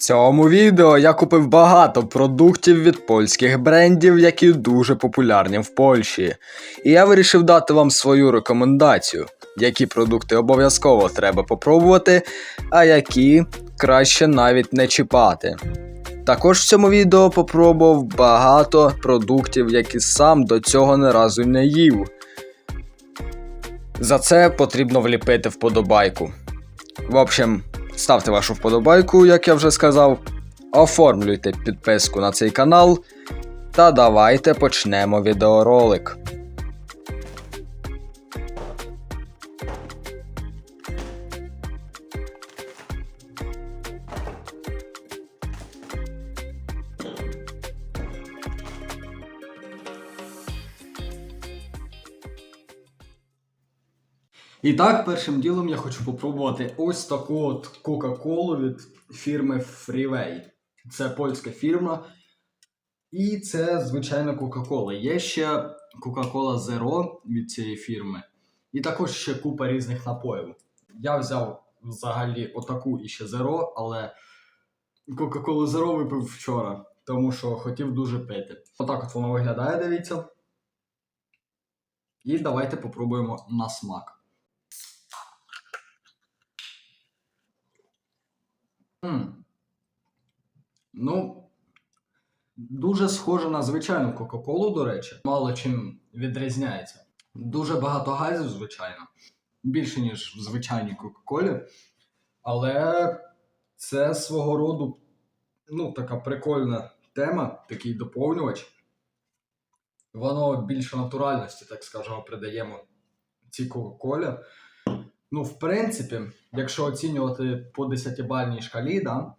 цьому відео я купив багато продуктів від польських брендів, які дуже популярні в Польщі. І я вирішив дати вам свою рекомендацію, які продукти обов'язково треба попробувати, а які краще навіть не чіпати. Також в цьому відео попробував багато продуктів, які сам до цього не разу не їв. За це потрібно вліпити вподобайку. В общем, ставте вашу вподобайку, як я вже сказав, оформлюйте підписку на цей канал та давайте почнемо відеоролик. І так, першим ділом я хочу попробувати ось таку от Кока-Колу від фірми Freeway. Це польська фірма. І це, звичайно, Кока-Кола. Є ще Coca-Cola Zero від цієї фірми. І також ще купа різних напоїв. Я взяв взагалі отаку і ще Zero, але Coca-Cola Zero випив вчора, тому що хотів дуже пити. Отак от воно виглядає, дивіться. І давайте попробуємо на смак. Ну, дуже схоже на звичайну Кока-Колу, до речі. Мало чим відрізняється. Дуже багато газів, звичайно. Більше, ніж в звичайній Кока-Колі. Але це свого роду ну, така прикольна тема, такий доповнювач. Воно більше натуральності, так скажемо, придаємо цій Кока-Колі. Ну, в принципі, якщо оцінювати по 10-бальній шкалі, да,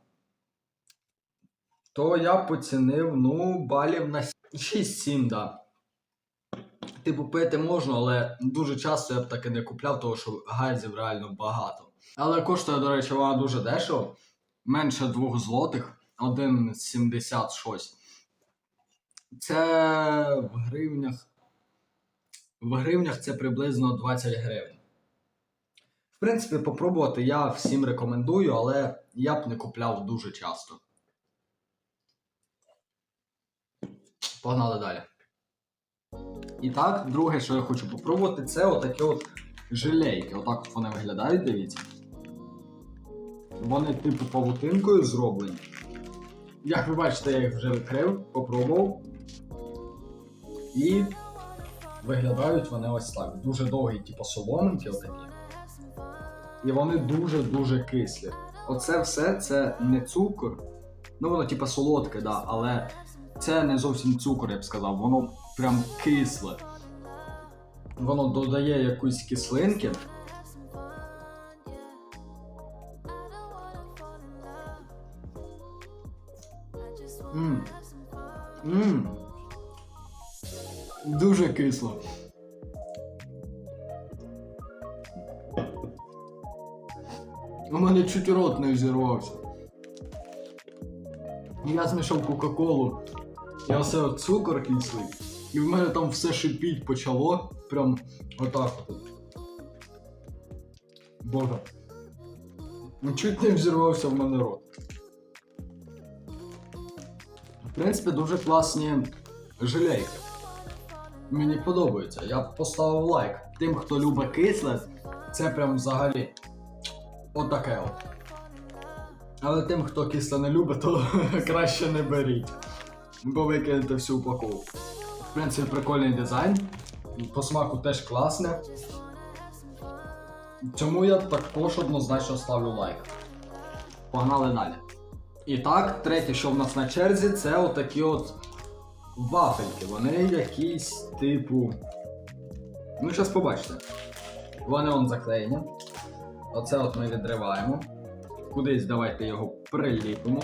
то я поцінив, ну, балів на 6-7, да. Типу, пити можна, але дуже часто я б таки не купляв, тому що газів реально багато. Але коштує, до речі, вона дуже дешево. Менше 2 злотих, 1,70 щось. Це в гривнях. В гривнях це приблизно 20 гривень. Принципі, попробувати я всім рекомендую, але я б не купляв дуже часто. Погнали далі. І так, друге, що я хочу попробувати, це отакі от жилейки. Отак от вони виглядають, дивіться. Вони типу павутинкою зроблені. Як ви бачите, я їх вже відкрив, попробував. І виглядають вони ось так. Дуже довгі, типу соломинки отакі. І вони дуже-дуже кислі. Оце все це не цукор. Ну, воно типа солодке, да, але це не зовсім цукор, я б сказав. Воно прям кисле. Воно додає якусь кислинки. Мм. Мм. Дуже кисло. У мене чуть рот не взірвався. Я змішав Кока-Колу. Оце от цукор кислий. І в мене там все шипіть почало. Прям отак от. Боже. Ну, Чуть не взірвався в мене рот. В принципі, дуже класні жилейки. Мені подобається. Я поставив лайк. Тим, хто любить кисле, це прям взагалі отаке от. Але тим, хто кисле не любить, то краще не беріть. Бо ви кинете всю упаковку. В принципі, прикольний дизайн. По смаку теж класне. Цьому я також однозначно ставлю лайк. Погнали далі. І так, третє, що в нас на черзі, це отакі от вафельки. Вони якісь типу. Ну, зараз побачите. Вони он заклеєні. Оце от ми відриваємо. Кудись давайте його приліпимо.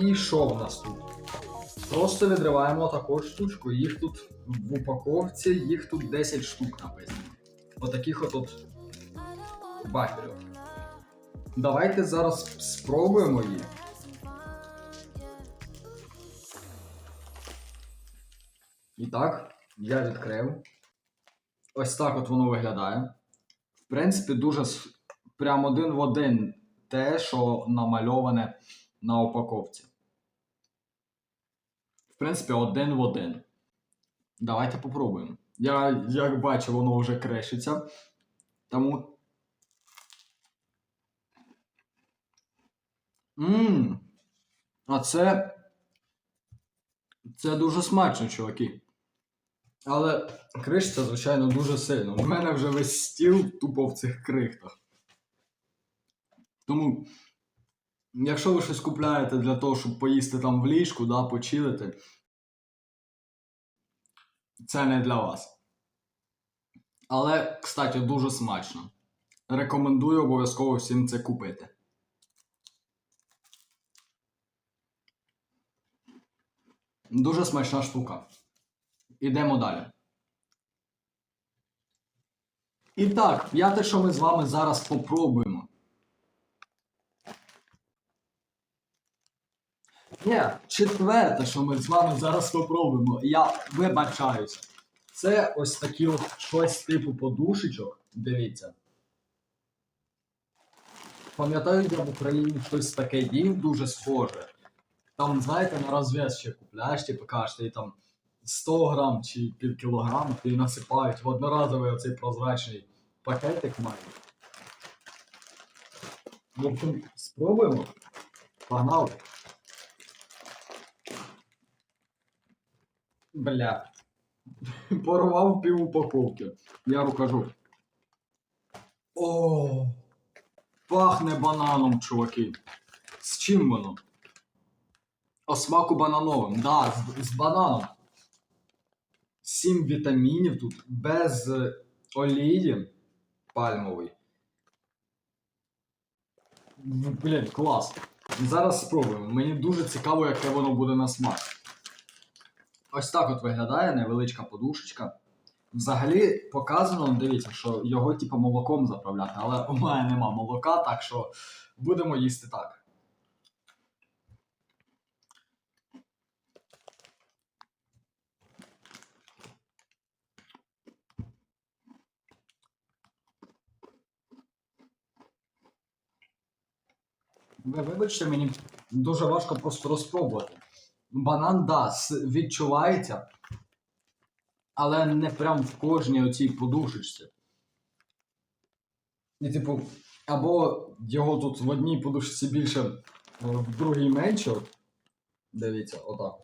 І що в нас тут? Просто відриваємо таку штучку. Їх тут в упаковці, їх тут 10 штук написано. Отаких от, от вафелів. Давайте зараз спробуємо їх. І так, я відкрив. Ось так от воно виглядає. Принципі, дуже прям один в один те, що намальоване на упаковці. В принципі, один в один. Давайте попробуємо. Я, як бачу, воно вже крешиться. Тому. Ммм. А це. Це дуже смачно, чуваки. Але кришиться, звичайно, дуже сильно. У мене вже весь стіл тупо в цих крихтах. Тому, якщо ви щось купляєте для того, щоб поїсти там в ліжку, да, почилити, це не для вас. Але, кстати, дуже смачно. Рекомендую обов'язково всім це купити. Дуже смачна штука. Ідемо далі. І так, п'яте, що ми з вами зараз попробуємо. Ні, четверте, що ми з вами зараз попробуємо. Я вибачаюся. Це ось такі от щось типу подушечок. Дивіться. Пам'ятаю, я в Україні щось таке їв дуже схоже. Там, знаєте, на розв'яз ще купляєш, типу кажеш, ти там 100 грам чи пів кілограма, ти насипають в одноразовий оцей прозрачний пакетик мають. В общем, спробуємо. Погнали. Бля. Порвав пів упаковки. Я рукажу. О, пахне бананом, чуваки. З чим воно? О смаку банановим. Да, з, з бананом. Сім вітамінів тут без е, олії пальмової. Ну, Блін, клас. Зараз спробуємо. Мені дуже цікаво, яке воно буде на смак. Ось так от виглядає невеличка подушечка. Взагалі показано, дивіться, що його типу молоком заправляти, але у мене нема молока, так що будемо їсти так. Ви вибачте, мені дуже важко просто розпробувати. Банан, да, відчувається, але не прям в кожній оцій подушечці. І, типу, або його тут в одній подушці більше, в другій менше. Дивіться, отак.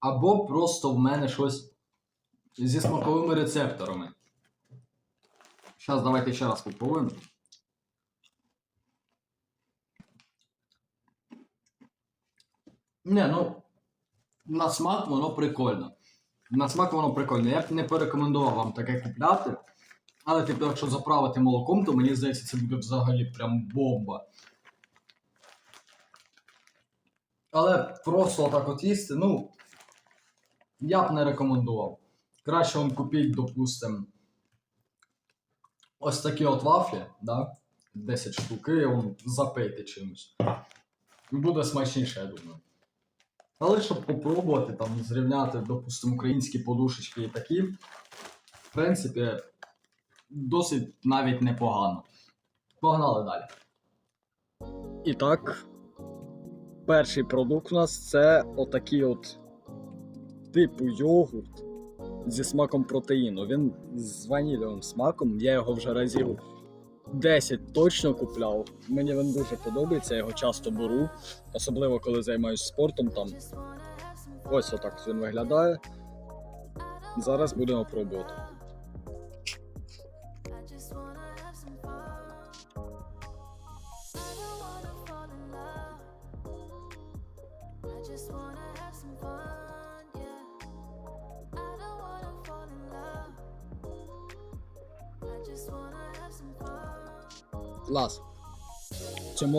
Або просто в мене щось зі смаковими рецепторами. Зараз давайте ще раз попробуємо. Не, ну на смак воно прикольно. На смак воно прикольно. Я б не порекомендував вам таке купляти. Але типу, якщо заправити молоком, то мені здається, це буде взагалі прям бомба. Але просто так от їсти, ну. Я б не рекомендував. Краще вам купіть, допустим, ось такі от вафлі, да? 10 штуки, вам запийте чимось. Буде смачніше, я думаю. Але щоб попробувати там зрівняти, допустимо, українські подушечки і такі, в принципі, досить навіть непогано. Погнали далі. І так, перший продукт у нас це отакий от типу йогурт зі смаком протеїну. Він з ванільовим смаком. Я його вже разів 10 точно купляв. Мені він дуже подобається, я його часто беру, особливо коли займаюся спортом там. Ось отак він виглядає. Зараз будемо пробувати.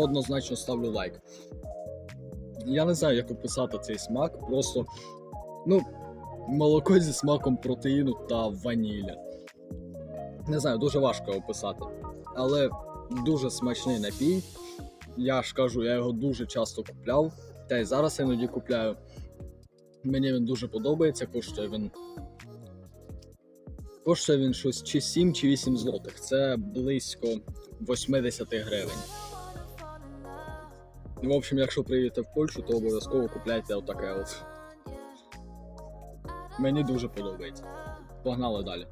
Однозначно ставлю лайк. Я не знаю, як описати цей смак. Просто, ну, молоко зі смаком протеїну та ванілля. Не знаю, дуже важко описати. Але дуже смачний напій. Я ж кажу, я його дуже часто купляв. Та й зараз іноді купляю. Мені він дуже подобається, коштує він. Коштує він щось чи 7, чи 8 злотих. Це близько 80 гривень. В общем, якщо приїдете в Польщу, то обов'язково купляйте отаке от. Мені дуже подобається. Погнали далі.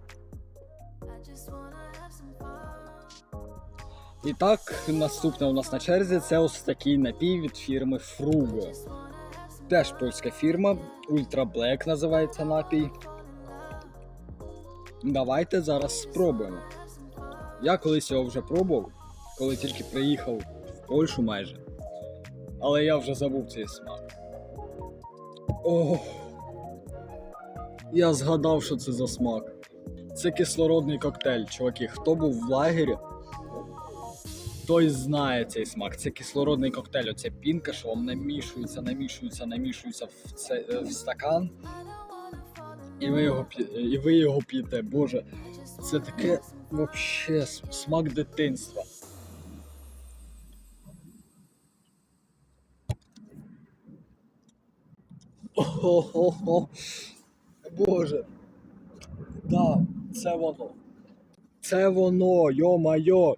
І так, наступне у нас на черзі це ось такий напій від фірми Frugo. Теж польська фірма, Ultra Black називається напій. Давайте зараз спробуємо. Я колись його вже пробував, коли тільки приїхав в Польщу майже. Але я вже забув цей смак. Ох. Я згадав, що це за смак. Це кислородний коктейль, чуваки. Хто був в лагері, той знає цей смак. Це кислородний коктейль. Оця пінка, що вам намішується, намішується, намішується в, це, е, в стакан. І ви його і ви його п'єте. Боже, це таке вообще смак дитинства. Ого-го. Боже. Да, це воно. Це воно, йо-майо.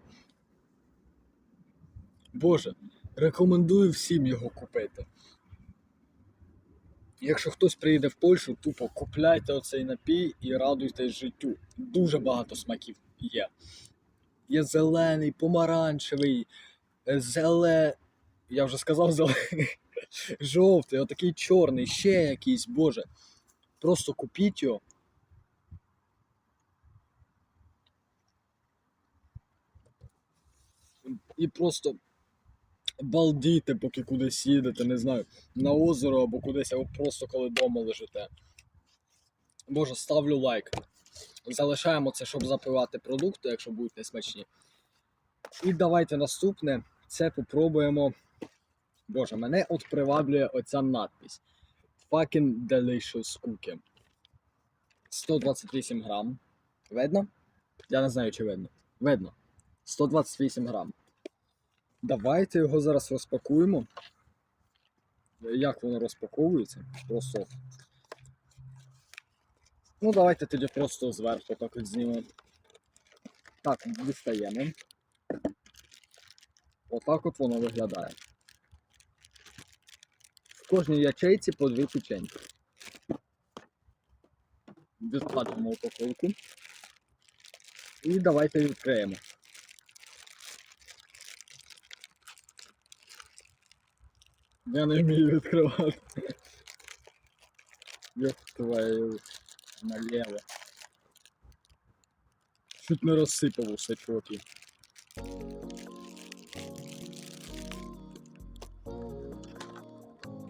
Боже, рекомендую всім його купити. Якщо хтось приїде в Польщу, тупо купляйте оцей напій і радуйтесь життю. Дуже багато смаків є. Є зелений, помаранчевий, е, зеле. Я вже сказав зелений. Жовтий, отакий чорний, ще якийсь, боже. Просто купіть його. І просто балдійте, поки кудись їдете, не знаю, на озеро або кудись, або просто коли вдома лежите. Боже, ставлю лайк. Залишаємо це, щоб запивати продукти, якщо будуть несмачні. І давайте наступне. Це попробуємо. Боже, мене от приваблює оця надпись. Fucking delicious cookie. 128 грам. Видно? Я не знаю, чи видно. Видно. 128 грам. Давайте його зараз розпакуємо. Як воно розпаковується? Просто. Ну, давайте тоді просто зверху так от знімемо. Так, дістаємо. Отак от воно виглядає. Кожній ячейці по дві печеньки. Відкладемо упаковку. І давайте відкриємо. Я не вмію відкривати. Ёб твою налево. Чуть не розсипав усе чуваки.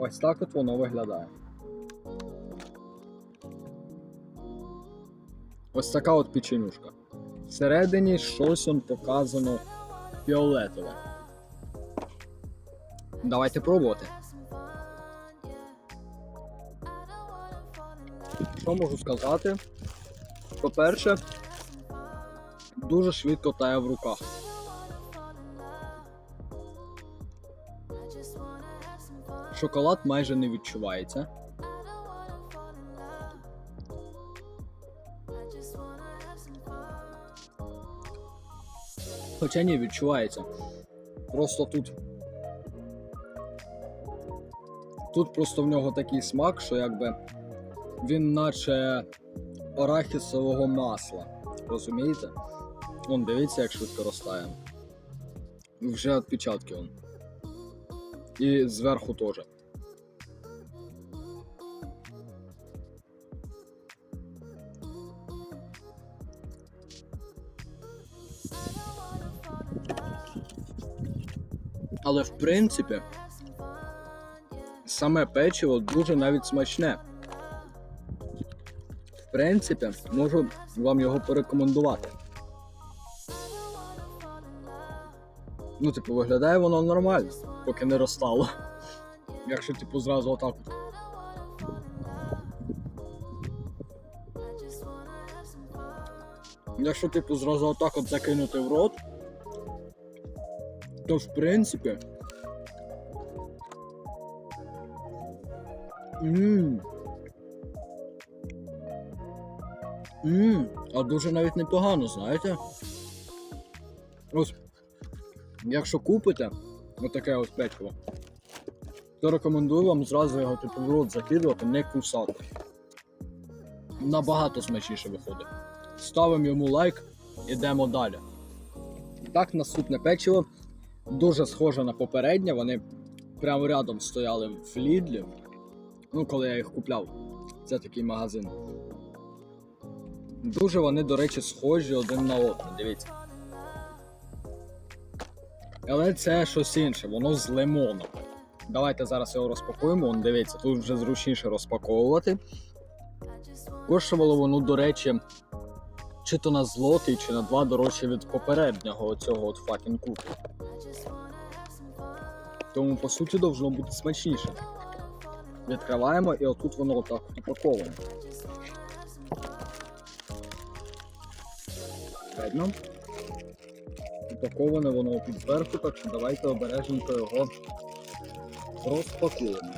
Ось так от воно виглядає. Ось така от печенюшка. Всередині щось он показано фіолетове. Давайте пробувати. Що можу сказати? По-перше, дуже швидко тає в руках. Шоколад майже не відчувається. Хоча ні, відчувається. Просто тут. Тут просто в нього такий смак, що якби він наче арахісового масла. Розумієте? Вон, дивіться, як швидко розтає. Вже відпечатки он. І зверху теж. Але в принципі, саме печиво дуже навіть смачне. В принципі, можу вам його порекомендувати. Ну, типу, виглядає воно нормально, поки не розстало. Якщо, типу, зразу отак. Якщо, типу, зразу отак от закинути в рот, то в принципі. Ммм. Ммм, а дуже навіть непогано, знаєте? Ось Якщо купите отаке от печиво, то рекомендую вам зразу його типу в рот закидувати, не кусати. Набагато смачніше виходить. Ставимо йому лайк, ідемо далі. Так, наступне печиво дуже схоже на попереднє. Вони прямо рядом стояли в Лідлі. Ну, коли я їх купляв. Це такий магазин. Дуже вони, до речі, схожі один на одного. Дивіться. Але це щось інше, воно з лимоном. Давайте зараз його розпакуємо. Вон, дивіться, тут вже зручніше розпаковувати. Коштувало воно, до речі, чи то на злотий, чи на два дорожче від попереднього цього от куку. Тому, по суті, должно бути смачніше. Відкриваємо і отут воно отак от упаковане. Видно? Упаковане воно тут зверху, так що давайте обережненько його розпакуємо.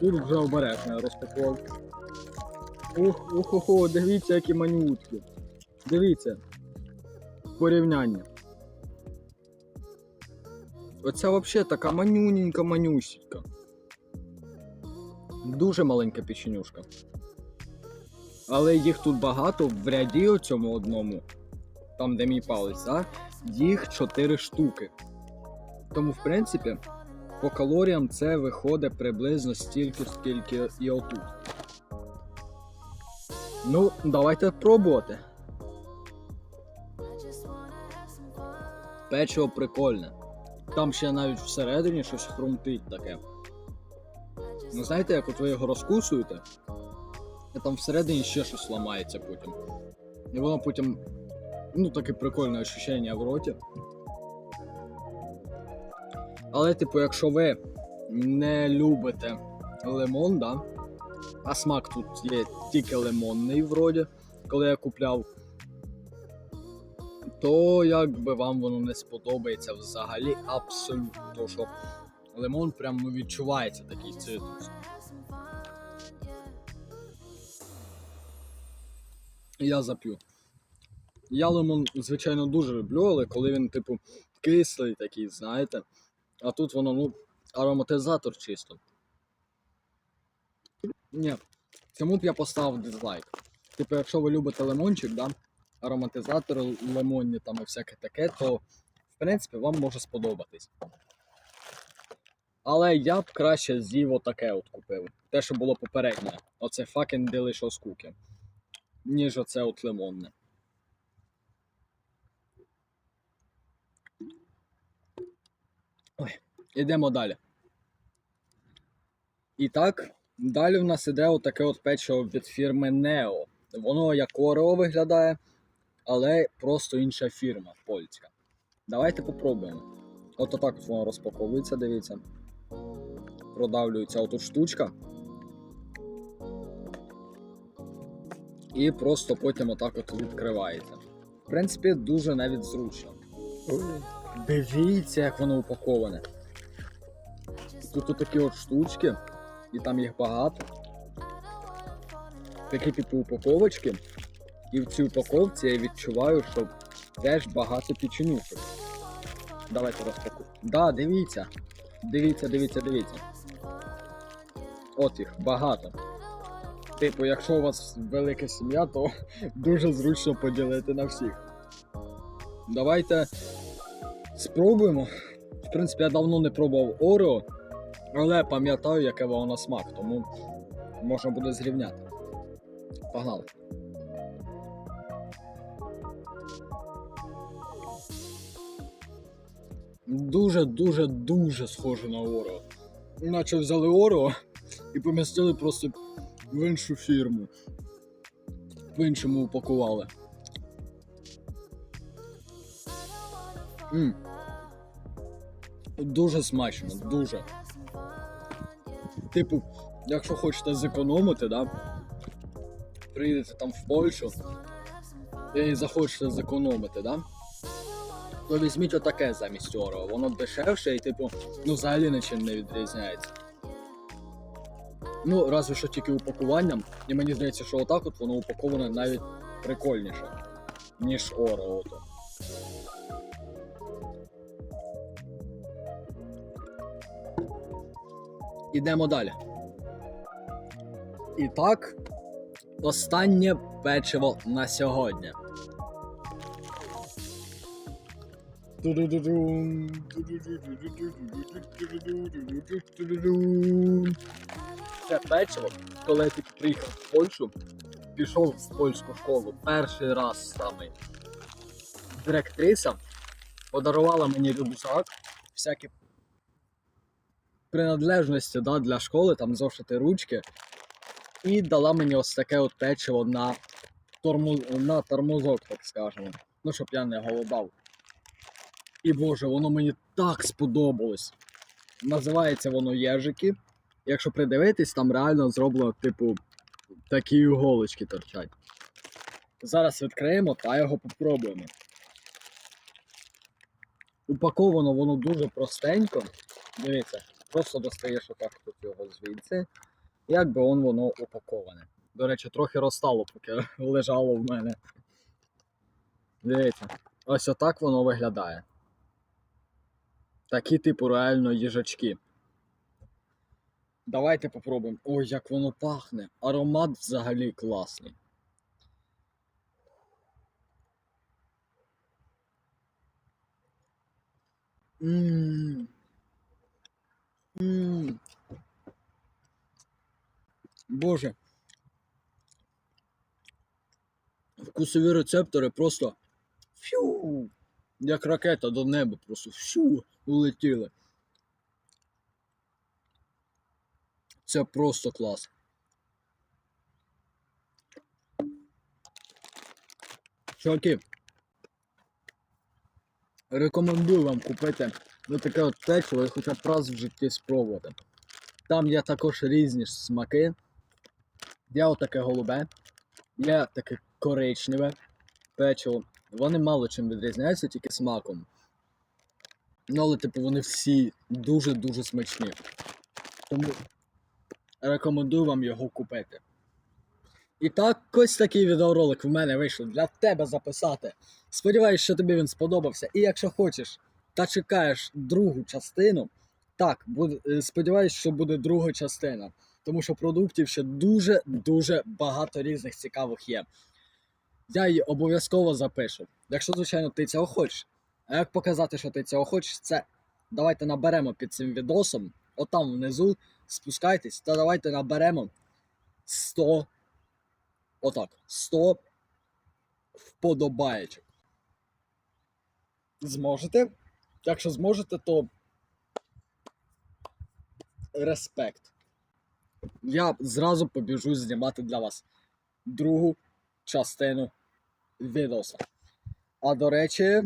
Тут вже обережно я розпакував. Ух, ух, ух, дивіться, які манютки. Дивіться. Порівняння. Оця взагалі така манюненька манюсінька. Дуже маленька печенюшка. Але їх тут багато в ряді у цьому одному, там де мій палець, а, їх 4 штуки. Тому, в принципі, по калоріям це виходить приблизно стільки, скільки і отут. Ну, давайте пробувати. Печиво прикольне. Там ще навіть всередині щось хрумтить таке. Ну знаєте, як от ви його розкусуєте, і там всередині ще щось ламається потім. І воно потім. Ну, таке прикольне ощущення в роті. Але, типу, якщо ви не любите лимон, да? а смак тут є тільки лимонний вроді, коли я купляв, то якби вам воно не сподобається взагалі абсолютно. Що лимон прям ну, відчувається такий цитрус. Я зап'ю. Я лимон, звичайно, дуже люблю, але коли він, типу, кислий такий, знаєте. А тут воно, ну, ароматизатор чисто. Ні, цьому б я поставив дизлайк. Типу, якщо ви любите лимончик, да, ароматизатор лимонні там і всяке таке, то в принципі вам може сподобатись. Але я б краще з'їв отаке от купив. Те, що було попереднє. Оце fucking delicious cookie. Ніж оце от лимонне. Ой, ідемо далі. І так, далі в нас іде отаке от печиво від фірми Neo. Воно як Орео виглядає, але просто інша фірма польська. Давайте попробуємо. От отак от воно розпаковується, дивіться. Продавлюється отут штучка. І просто потім отак от відкривається. В принципі, дуже навіть зручно. Дивіться, як воно упаковане. Тут отакі от штучки, і там їх багато. Такі типу упаковочки. І в цій упаковці я відчуваю, що теж багато печенюшок. Давайте розпакуємо. Да, дивіться. Дивіться, дивіться, дивіться. От їх, багато. Типу, якщо у вас велика сім'я, то дуже зручно поділити на всіх. Давайте спробуємо. В принципі, я давно не пробував Орео, але пам'ятаю, яке воно на смак, тому можна буде зрівняти. Погнали. Дуже, дуже, дуже схоже на Орео. Наче взяли Орео і помістили просто в іншу фірму. В іншому упакували. М. Дуже смачно, дуже. Типу, якщо хочете зекономити, да? Приїдете там в Польщу і захочете зекономити, да? то візьміть отаке замість Oro. Воно дешевше і типу, ну взагалі нічим не відрізняється. Ну, разве що тільки упакуванням, і мені здається, що отак от воно упаковане навіть прикольніше, ніж Oro. Ото. Ідемо далі. І так, останнє печиво на сьогодні. Це печиво, коли я приїхав в Польщу, пішов в польську школу перший раз саме. Директриса подарувала мені рюкзак, всякі принадлежності да, для школи, там зошити ручки, і дала мені ось таке от печиво на, тормоз, на тормозок, так скажемо. Ну, щоб я не голодав. І боже, воно мені так сподобалось. Називається воно Єжики. Якщо придивитись, там реально зроблено, типу, такі іголочки торчать. Зараз відкриємо та його попробуємо. Упаковано воно дуже простенько. Дивіться, просто достаєш отак тут його звідси. Як би он воно упаковане. До речі, трохи розстало, поки лежало в мене. Дивіться, ось отак воно виглядає. Такі, типу, реально їжачки. Давайте попробуємо. Ой, як воно пахне. Аромат взагалі класний. Ммм. Ммм. Боже. Вкусові рецептори просто фью. Як ракета до неба просто фью улетіли. Це просто клас. Чуваки, рекомендую вам купити ну, таке от печиво і хоча б раз в житті спробувати. Там є також різні смаки. Є отаке голубе, є таке коричневе печиво. Вони мало чим відрізняються, тільки смаком. Ну, але, типу, вони всі дуже-дуже смачні. Тому рекомендую вам його купити. І так, ось такий відеоролик в мене вийшов для тебе записати. Сподіваюсь, що тобі він сподобався. І якщо хочеш та чекаєш другу частину, так, е, сподіваюсь, що буде друга частина. Тому що продуктів ще дуже-дуже багато різних цікавих є. Я її обов'язково запишу. Якщо, звичайно, ти цього хочеш. А як показати, що ти цього хочеш, це давайте наберемо під цим відосом, отам внизу, спускайтесь, та давайте наберемо 100. Отак, 100 вподобаєчок. Зможете? Якщо зможете, то респект. Я зразу побіжу знімати для вас другу частину відоса. А до речі,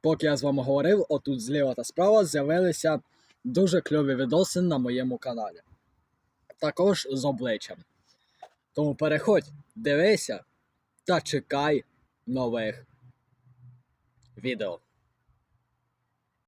поки я з вами говорив, отут зліва та справа з'явилися дуже кльові відоси на моєму каналі. Також з обличчям. Тому переходь, дивися та чекай нових відео.